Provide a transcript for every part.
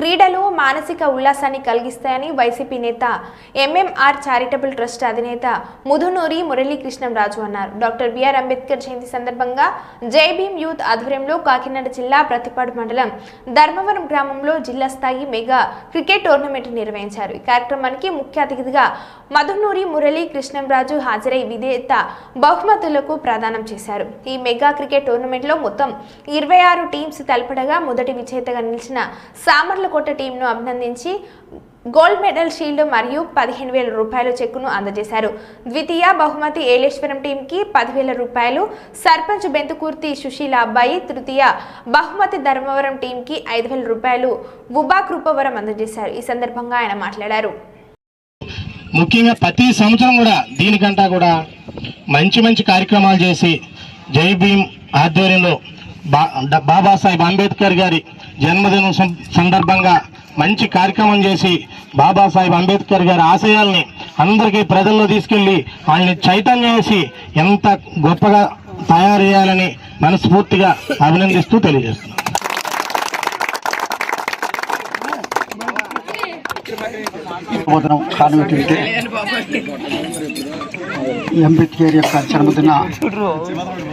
క్రీడలు మానసిక ఉల్లాసాన్ని కలిగిస్తాయని వైసీపీ నేత ఎంఎంఆర్ చారిటబుల్ ట్రస్ట్ అధినేత ముదునూరి మురళీకృష్ణంరాజు అన్నారు. డాక్టర్ బిఆర్ అంబేద్కర్ జయంతి సందర్భంగా జై భీమ్ యూత్ ఆధ్వర్యంలో కాకినాడ జిల్లా ప్రతిపాడు మండలం ధర్మవరం గ్రామంలో జిల్లా స్థాయి మెగా క్రికెట్ టోర్నమెంట్ నిర్వహించారు. ఈ కార్యక్రమానికి ముఖ్య అతిథిగా మధునూరి మురళీ కృష్ణంరాజు హాజరై విధేయత బహుమతులకు ప్రదానం చేశారు. ఈ మెగా క్రికెట్ టోర్నమెంట్లో మొత్తం ఇరవై ఆరు టీమ్స్ తలపడగా మొదటి విజేతగా నిలిచిన సామర్ల కోట టీంను అభినందించి గోల్డ్ మెడల్ షీల్డ్ మరియు పదిహేను వేల రూపాయల చెక్కును అందజేశారు. ద్వితీయ బహుమతి ఏలేశ్వరం టీంకి పదివేల రూపాయలు సర్పంచ్ బెంతుకూర్తి సుశీల అబ్బాయి తృతీయ బహుమతి ధర్మవరం టీంకి ఐదు వేల రూపాయలు ఉబా కృపవరం అందజేశారు. ఈ సందర్భంగా ఆయన మాట్లాడారు. ముఖ్యంగా ప్రతి సంవత్సరం కూడా దీనికంటా కూడా మంచి మంచి కార్యక్రమాలు చేసి జై భీమ్ ఆధ్వర్యంలో బాబాసాహెబ్ అంబేద్కర్ గారి జన్మదినం సందర్భంగా మంచి కార్యక్రమం చేసి బాబాసాహెబ్ అంబేద్కర్ గారి ఆశయాల్ని అందరికీ ప్రజల్లో తీసుకెళ్ళి వాళ్ళని చైతన్యం చేసి ఎంత గొప్పగా తయారు చేయాలని మనస్ఫూర్తిగా అభినందిస్తూ తెలియజేస్తున్నాను బోధనం కారణం ఏంటంటే అంబేద్కర్ యొక్క జన్మదిన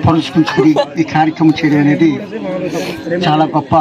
పురస్కరించుకుని ఈ కార్యక్రమం చేయడం అనేది చాలా గొప్ప